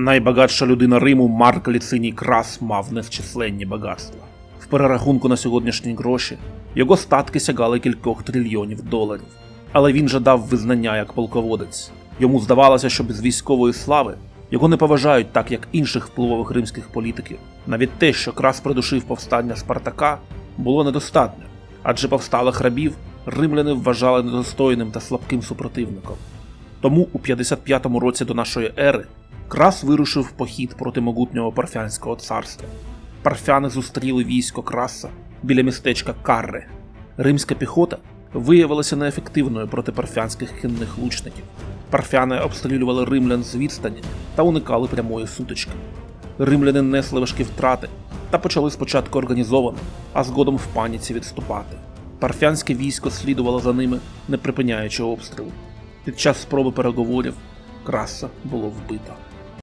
Найбагатша людина Риму Марк Ліциній Крас мав незчисленні багатства. В перерахунку на сьогоднішні гроші його статки сягали кількох трильйонів доларів. Але він жадав визнання як полководець. Йому здавалося, що без військової слави його не поважають так, як інших впливових римських політиків. Навіть те, що Крас придушив повстання Спартака, було недостатньо, адже повсталих рабів римляни вважали недостойним та слабким супротивником. Тому у 55-му році до нашої ери Крас вирушив в похід проти могутнього парфянського царства. Парфяни зустріли військо Краса біля містечка Карре. Римська піхота виявилася неефективною проти парфянських кінних лучників. Парфяни обстрілювали римлян з відстані та уникали прямої сутички. Римляни несли важкі втрати та почали спочатку організовано, а згодом в паніці відступати. Парфянське військо слідувало за ними, не припиняючи обстрілу. Під час спроби переговорів Краса було вбито.